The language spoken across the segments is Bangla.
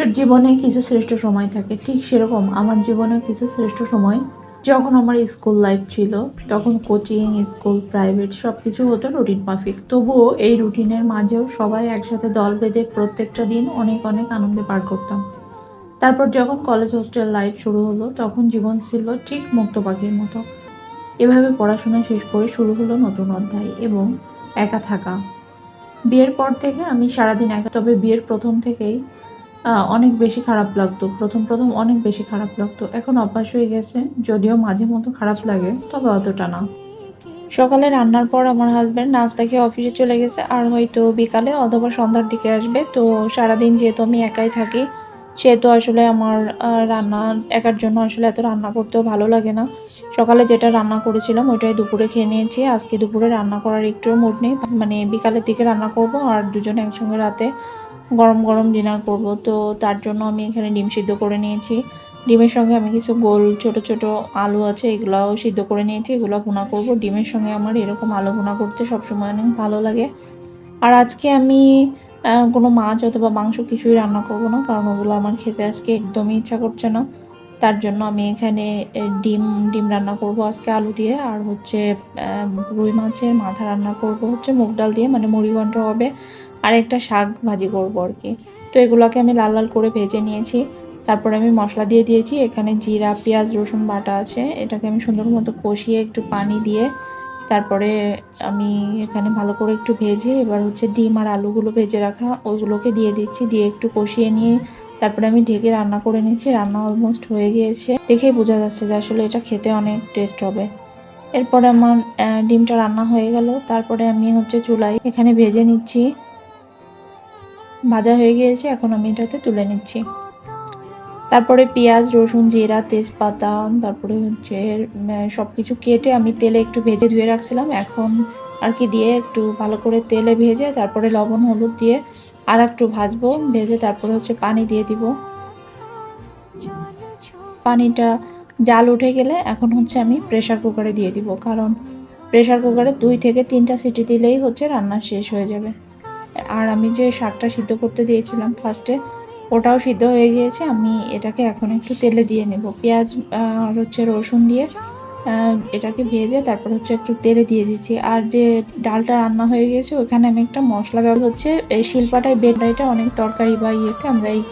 মানুষের জীবনে কিছু শ্রেষ্ঠ সময় থাকে। ঠিক সেরকম আমার জীবনে কিছু শ্রেষ্ঠ সময় যখন আমার স্কুল লাইফ ছিল, তখন কোচিং স্কুল প্রাইভেট সব কিছু হতো রুটিন মাফিক তবুও এই রুটিনের মাঝেও সবাই একসাথে দল বেঁধে প্রত্যেকটা দিন অনেক অনেক আনন্দে পার করতাম। তারপর যখন কলেজ হোস্টেল লাইফ শুরু হলো, তখন জীবন ছিল ঠিক মুক্ত পাখির মতো। এভাবে পড়াশোনা শেষ করে শুরু হলো নতুন অধ্যায় এবং একা থাকা। বিয়ের পর থেকে আমি সারাদিন একা, তবে বিয়ের প্রথম থেকেই অনেক বেশি খারাপ লাগতো। প্রথম প্রথম অনেক বেশি খারাপ লাগতো। এখন অভ্যাস হয়ে গেছে, যদিও মাঝে মতো খারাপ লাগে, তবে অতটা না। সকালে রান্নার পর আমার হাজব্যান্ড নাস্তা খেয়ে অফিসে চলে গেছে, আর হয়তো বিকালে অথবা সন্ধ্যার দিকে আসবে। তো সারাদিন যেহেতু আমি একাই থাকি, সেহেতু আসলে আমার রান্না, একার জন্য আসলে এত রান্না করতেও ভালো লাগে না। সকালে যেটা রান্না করেছিলাম, ওইটাই দুপুরে খেয়ে নিয়েছি। আজকে দুপুরে রান্না করার একটুও মুড নেই। মানে বিকালের দিকে রান্না করব, আর দুজন একসঙ্গে রাতে গরম গরম ডিনার করব। তো তার জন্য আমি এখানে ডিম সিদ্ধ করে নিয়েছি। ডিমের সঙ্গে আমি কিছু গোল, ছোট ছোট আলু আছে, এগুলাও সিদ্ধ করে নিয়েছি। এগুলো ভুনা করব। ডিমের সঙ্গে আমার এরকম আলু ভুনা করতে সবসময় অনেক ভালো লাগে। আর আজকে আমি কোনো মাছ অথবা মাংস কিছুই রান্না করব না, কারণ ওগুলো আমার খেতে আজকে একদমই ইচ্ছা করছে না। তার জন্য আমি এখানে ডিম ডিম রান্না করব আজকে আলু দিয়ে। আর হচ্ছে রুই মাছের মাথা রান্না করব। হচ্ছে মুগ ডাল দিয়ে মানে মুড়ি ঘন্ট হবে। আর একটা শাক ভাজি করব আর কি। তো এগুলোকে আমি লাল লাল করে ভেজে নিয়েছি। তারপরে আমি মশলা দিয়ে দিয়েছি। এখানে জিরা, পেঁয়াজ, রসুন বাটা আছে। এটাকে আমি সুন্দর মতো কষিয়ে একটু পানি দিয়ে তারপরে আমি এখানে ভালো করে একটু ভেজে এবার হচ্ছে ডিম আর আলুগুলো ভেজে রাখা ওইগুলোকে দিয়ে দিচ্ছি। দিয়ে একটু কষিয়ে নিয়ে তারপরে আমি ঢেকে রান্না করে নিয়েছি। রান্না অলমোস্ট হয়ে গিয়েছে। দেখেই বোঝা যাচ্ছে যে আসলে এটা খেতে অনেক টেস্ট হবে। এরপরে আমার ডিমটা রান্না হয়ে গেল। তারপরে আমি হচ্ছে চুলায় এখানে ভেজে নিচ্ছি। ভাজা হয়ে গিয়েছে, এখন আমি এটাতে তুলে নিচ্ছি। তারপরে পেঁয়াজ, রসুন, জিরা, তেজপাতা, তারপরে হচ্ছে সব কিছু কেটে আমি তেলে একটু ভেজে ধুয়ে রাখছিলাম। এখন আর কি দিয়ে একটু ভালো করে তেলে ভেজে, তারপরে লবণ, হলুদ দিয়ে আর একটু ভাজবো, ভেজে তারপরে হচ্ছে পানি দিয়ে দিব। পানিটা জাল উঠে গেলে এখন হচ্ছে আমি প্রেসার কুকারে দিয়ে দিব, কারণ প্রেসার কুকারে দুই থেকে তিনটা সিটি দিলেই হচ্ছে রান্না শেষ হয়ে যাবে। আর আমি যে শাকটা সিদ্ধ করতে দিয়েছিলাম ফার্স্টে ওটাও সিদ্ধ হয়ে গিয়েছে, আমি এটাকে এখন একটু তেলে দিয়ে নেব। পেঁয়াজ আর হচ্ছে রসুন দিয়ে এটাকে ভেজে তারপর হচ্ছে একটু তেলে দিয়ে দিচ্ছি। আর যে ডালটা রান্না হয়ে গেছে ওখানে আমি একটা মশলা ব্যবহার হচ্ছে, এই শিল্পাটায় বেডাইটা অনেক তরকারি বা ইয়েতে আমরা এই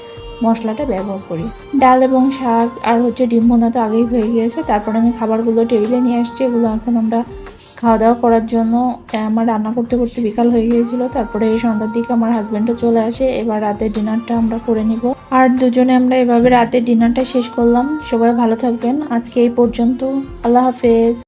মশলাটা ব্যবহার করি। ডাল এবং শাক আর হচ্ছে ডিম তো আগেই হয়ে গিয়েছে, তারপরে আমি খাবারগুলো টেবিলে নিয়ে আসছি, এগুলো এখন আমরা খাওয়া দাওয়া করার জন্য আমার রান্না করতে করতে বিকাল হয়ে গিয়েছিল। তারপরে এই সন্ধ্যার দিকে আমার হাজব্যান্ডও চলে আসে। এবার রাতে ডিনারটা আমরা করে নিব। আর দুজনে আমরা এভাবে রাতে ডিনারটা শেষ করলাম। সবাই ভালো থাকবেন। আজকে এই পর্যন্ত। আল্লাহ হাফেজ।